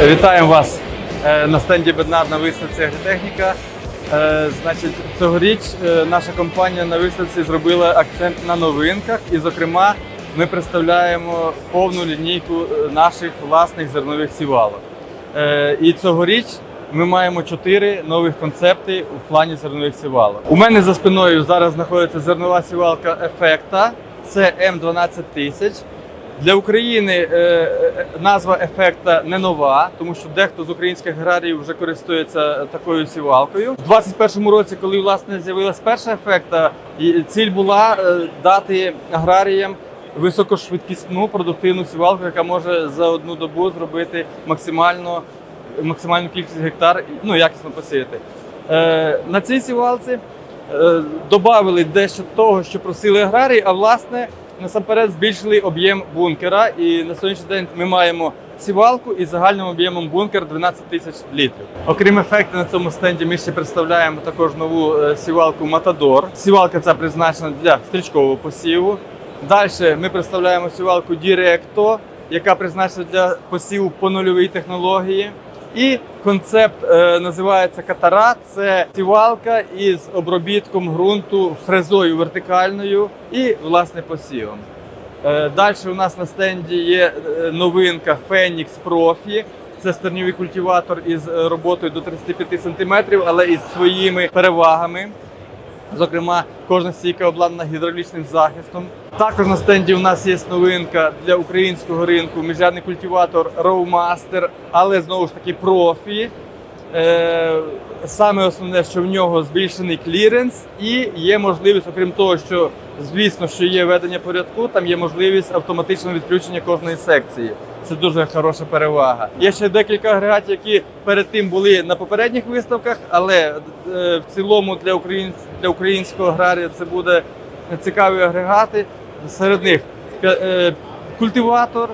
Вітаємо вас е, на стенді Беднар на виставці Агротехніка. Е, Значить, цьогоріч е, наша компанія на виставці зробила акцент на новинках, і, зокрема, ми представляємо повну лінійку наших власних зернових сівалок. І цьогоріч ми маємо чотири нових концепти у плані зернових сівалок. У мене за спиною зараз знаходиться зернова сівалка Ефекта. Це М12000. Для України е, е, назва ефекта не нова, тому що дехто з українських аграріїв вже користується такою сівалкою. У 2021 році, коли власне з'явилась перша ефекта, ціль була е, дати аграріям високошвидкісну продуктивну сівалку, яка може за одну добу зробити максимально максимальну кількість гектар, ну якісно посіяти. Е, на цій сівалці е, додали дещо того, що просили аграрії, а власне насамперед збільшили об'єм бункера. І на сьогоднішній день ми маємо сівалку із загальним об'ємом бункер 12 тисяч літрів. Окрім ефекту на цьому стенді, ми ще представляємо також нову е, сівалку Матадор. Сівалка ця призначена для стрічкового посіву. Далі ми представляємо сівалку Directo, яка призначена для посіву по нульовій технології. І концепт е, називається катара. Це сівалка із обробітком ґрунту фрезою вертикальною і власне посівом. Е, Далі у нас на стенді є е, новинка Phoenix Профі. Це стерньовий культиватор із е, роботою до 35 см, але із своїми перевагами. Зокрема, кожна стійка обладнана гідравлічним захистом. Також на стенді у нас є новинка для українського ринку міжрядний культиватор Rowmaster, але знову ж таки профі. Е, Саме основне, що в нього збільшений кліренс, і є можливість, окрім того, що звісно, що є ведення порядку, там є можливість автоматичного відключення кожної секції. Це дуже хороша перевага. Є ще декілька агрегатів, які перед тим були на попередніх виставках, але е, в цілому для для українського аграрія це буде цікаві агрегати. Серед них е, культиватор,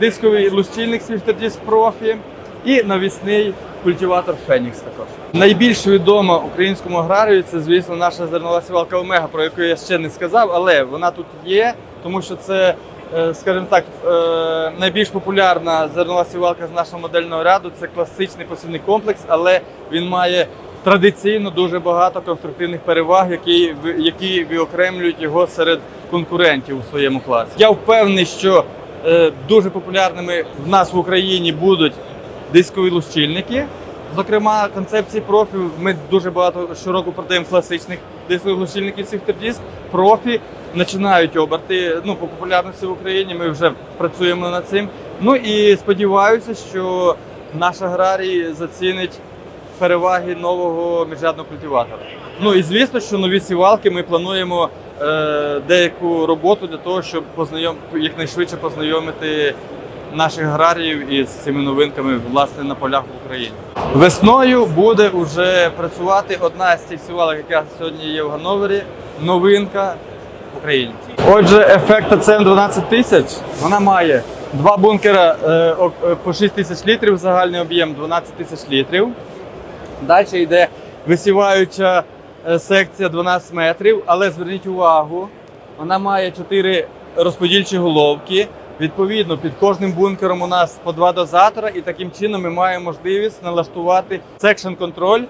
дисковий лущильник Swifterdisc Profi і навісний культиватор Фенікс також. Найбільш відома українському аграрію це, звісно, наша зернова сівалка Омега, про яку я ще не сказав, але вона тут є, тому що це, е, скажімо так, е, найбільш популярна зернова сівалка з нашого модельного ряду. Це класичний посівний комплекс, але він має традиційно дуже багато конструктивних переваг, які, які виокремлюють його серед конкурентів у своєму класі. Я впевнений, що е, дуже популярними в нас в Україні будуть дискові лущильники. Зокрема, концепції профі ми дуже багато щороку продаємо класичних дискових лущильників Sifter Профі починають оберти ну, по популярності в Україні. Ми вже працюємо над цим. Ну і сподіваюся, що наш аграрій зацінить переваги нового міжрядного культиватора. Ну і звісно, що нові сівалки ми плануємо е, деяку роботу для того, щоб познайом якнайшвидше познайомити наших аграріїв із цими новинками власне на полях в Україні. Весною буде вже працювати одна з цих сівалок, яка сьогодні є в Гановері. Новинка в Україні. Отже, ефекта CM 12 тисяч вона має два бункера е, е, по 6 тисяч літрів, загальний об'єм 12 тисяч літрів. Далі йде висіваюча е, секція 12 метрів, але зверніть увагу, вона має 4 розподільчі головки. Відповідно, під кожним бункером у нас по два дозатора, і таким чином ми маємо можливість налаштувати секшн контроль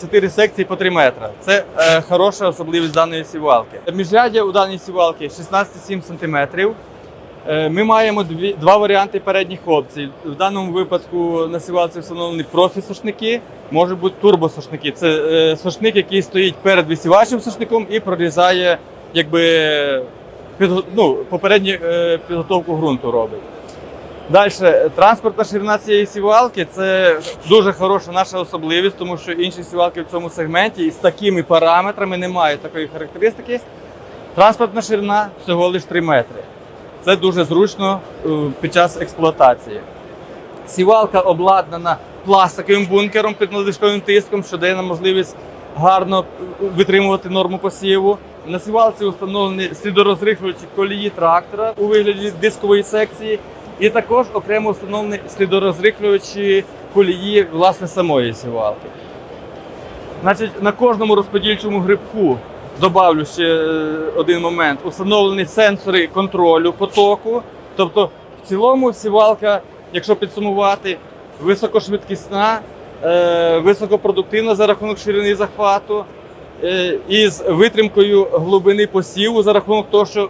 4 секції по 3 метри. Це е, хороша особливість даної сівалки. Міжряддя у даній сівалки 16,7 см. Е, Ми маємо дві, два варіанти передніх опцій. В даному випадку на сівалці встановлені профі-сошники, можуть бути турбосошники. Це е, сошник, який стоїть перед висівачим сошником і прорізає якби, підго- ну, попередню е, підготовку ґрунту робить. Далі, транспортна ширина цієї сівалки це дуже хороша наша особливість, тому що інші сівалки в цьому сегменті із такими параметрами не мають такої характеристики. Транспортна ширина всього лише 3 метри. Це дуже зручно е, під час експлуатації. Сівалка обладнана пластиковим бункером під надлишковим тиском, що дає нам можливість гарно витримувати норму посіву. На сівалці встановлені слідорозрихлювачі колії трактора у вигляді дискової секції, і також окремо встановлені слідорозрихлювачі колії власне самої сівалки. Значить, на кожному розподільчому грибку добавлю ще е, один момент. Установлені сенсори контролю потоку. Тобто, в цілому сівалка якщо підсумувати, високошвидкісна, е, високопродуктивна за рахунок ширини захвату, із витримкою глибини посіву за рахунок того, що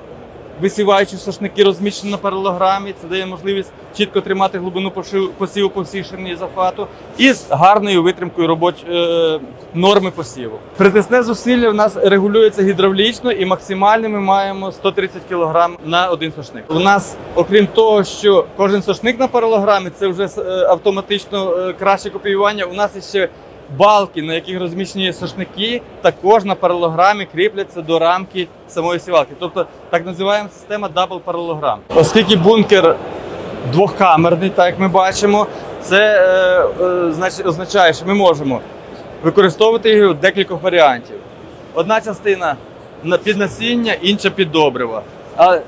висіваючі сошники розміщені на паралограмі, це дає можливість чітко тримати глибину посіву по всій ширині захвату, і з гарною витримкою робоч... е, норми посіву. Притисне зусилля в нас регулюється гідравлічно і максимально ми маємо 130 кг на один сошник. У нас, окрім того, що кожен сошник на паралограмі це вже е, автоматично е, краще копіювання. У нас ще балки, на яких розміщені сошники, також на паралограмі кріпляться до рамки самої сівалки. Тобто так називаємо система дабл паралограм. Оскільки бункер двохкамерний, так як ми бачимо, це е, е, означає, що ми можемо використовувати його в декількох варіантів. Одна частина під насіння, інша під добрива.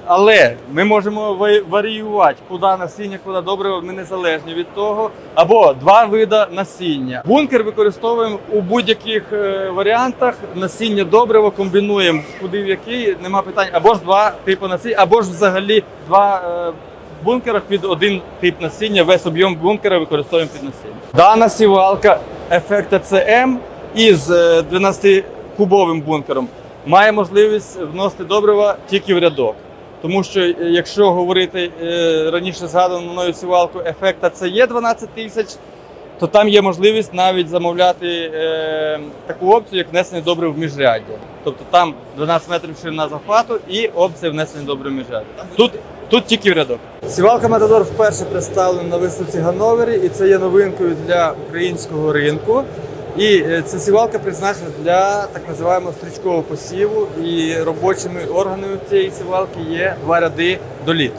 Але ми можемо ва- варіювати, куди насіння, куди добриво, ми незалежні від того. Або два види насіння. Бункер використовуємо у будь-яких е, варіантах. Насіння добриво комбінуємо куди в який, нема питань. Або ж два типи насіння, або ж взагалі два е, бункера під один тип насіння. Весь об'єм бункера використовуємо під насіння. Дана сівалка ефекта CM із е, 12-кубовим бункером має можливість вносити добрива тільки в рядок. Тому що е, якщо говорити е, раніше згадану мною сівалку ефекта CE 12 тисяч, то там є можливість навіть замовляти е, таку опцію, як внесення добрив в міжряддя. Тобто там 12 метрів ширина захвату і опція внесення добрив в міжряддя. Тут, тут тільки в рядок. Сівалка Матадор вперше представлена на виставці Ганновері, і це є новинкою для українського ринку. І е, ця сівалка призначена для так називаємо стрічкового посіву. І робочими органами цієї сівалки є два ряди доліт.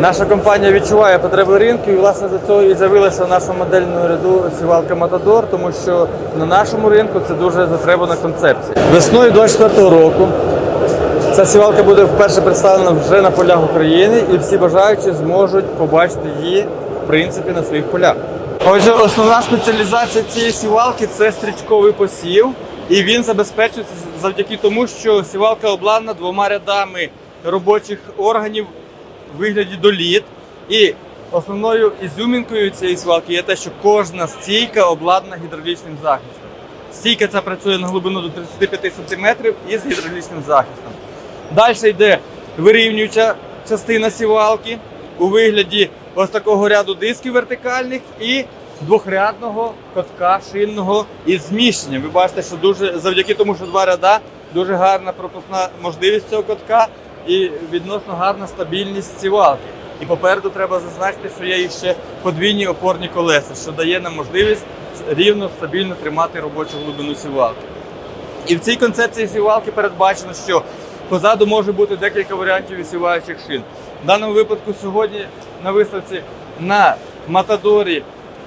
Наша компанія відчуває потреби ринку, і власне за цього і з'явилася в нашому модельному ряду сівалка Матадор, тому що на нашому ринку це дуже затребана концепція. Весною 24 року Ця сівалка буде вперше представлена вже на полях України, і всі бажаючі зможуть побачити її в принципі на своїх полях. Отже, основна спеціалізація цієї сівалки це стрічковий посів, і він забезпечується завдяки тому, що сівалка обладнана двома рядами робочих органів в вигляді доліт. І основною ізюмінкою цієї свалки є те, що кожна стійка обладнана гідравлічним захистом. Стійка ця працює на глибину до 35 см із гідравлічним захистом. Далі йде вирівнююча частина сівалки у вигляді ось такого ряду дисків вертикальних і двохрядного котка шинного із зміщенням. Ви бачите, що дуже завдяки тому, що два ряда, дуже гарна пропускна можливість цього котка і відносно гарна стабільність сівалки. І попереду треба зазначити, що є ще подвійні опорні колеса, що дає нам можливість рівно стабільно тримати робочу глибину сівалки. І в цій концепції сівалки передбачено, що позаду може бути декілька варіантів висіваючих шин. В даному випадку сьогодні на виставці на Матадорі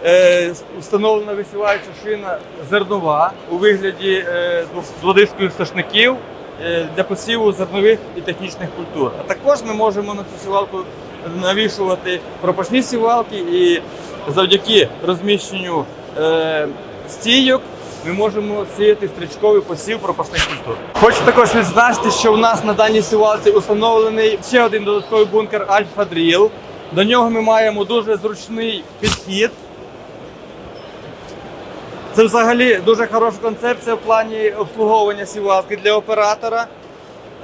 е, встановлена висіваюча шина зернова у вигляді е, дводискових сошників е, для посіву зернових і технічних культур. А також ми можемо на цю сівалку навішувати пропашні сівалки і завдяки розміщенню стійок ми можемо сіяти стрічковий посів пропашних культур. Хочу також відзначити, що в нас на даній сівалці установлений ще один додатковий бункер Альфа Дріл. До нього ми маємо дуже зручний підхід. Це взагалі дуже хороша концепція в плані обслуговування сівалки для оператора.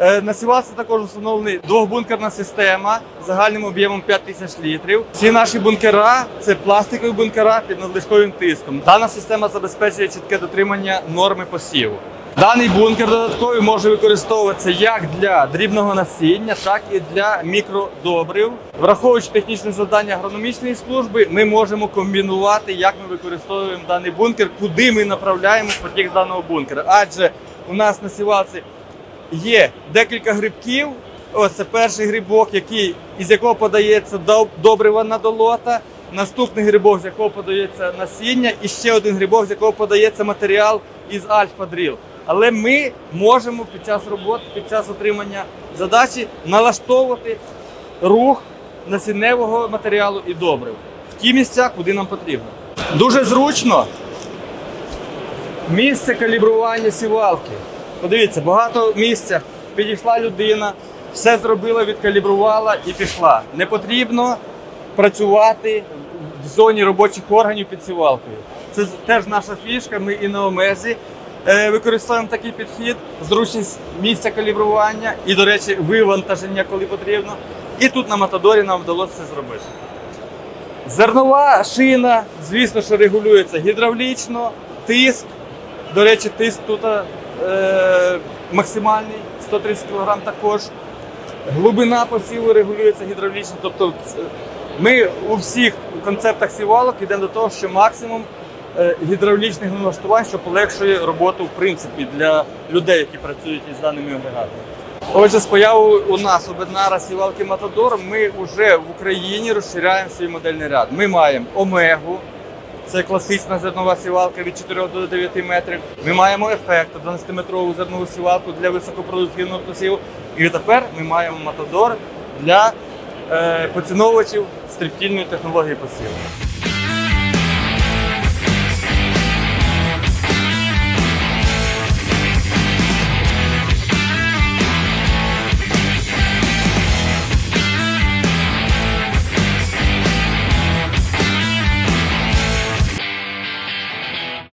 Е, На сівалці також встановлена двохбункерна система загальним об'ємом 5 тисяч літрів. Всі наші бункера це пластикові бункера під надлишковим тиском. Дана система забезпечує чітке дотримання норми посіву. Даний бункер додатковий може використовуватися як для дрібного насіння, так і для мікродобрив. Враховуючи технічне завдання агрономічної служби, ми можемо комбінувати, як ми використовуємо даний бункер, куди ми направляємо потік даного бункера. Адже у нас на сівалці є декілька грибків. Ось це перший грибок, який, із якого подається добрива на долота. Наступний грибок, з якого подається насіння, і ще один грибок, з якого подається матеріал із альфа-дріл. Але ми можемо під час роботи, під час отримання задачі налаштовувати рух насінневого матеріалу і добрив в ті місця, куди нам потрібно. Дуже зручно Місце калібрування сівалки. Подивіться, багато місця. Підійшла людина, все зробила, відкалібрувала і пішла. Не потрібно працювати в зоні робочих органів під сівалкою. Це теж наша фішка. Ми і на Омезі е, використовуємо такий підхід, зручність місця калібрування і, до речі, вивантаження, коли потрібно. І тут на Матадорі нам вдалося це зробити. Зернова шина, звісно, що регулюється гідравлічно, тиск. До речі, тиск тут максимальний 130 кг також. Глибина посіву регулюється гідравлічно. Тобто ми у всіх концептах сівалок йдемо до того, що максимум е, гідравлічних налаштувань, що полегшує роботу в принципі для людей, які працюють із даними агрегатами. Отже, з появою у нас у Беднара сівалки Матадор ми вже в Україні розширяємо свій модельний ряд. Ми маємо Омегу, це класична зернова сівалка від 4 до 9 метрів. Ми маємо ефект 12-метрову зернову сівалку для високопродуктивного посіву. І тепер ми маємо Матадор для е, поціновувачів стриптільної технології посіву.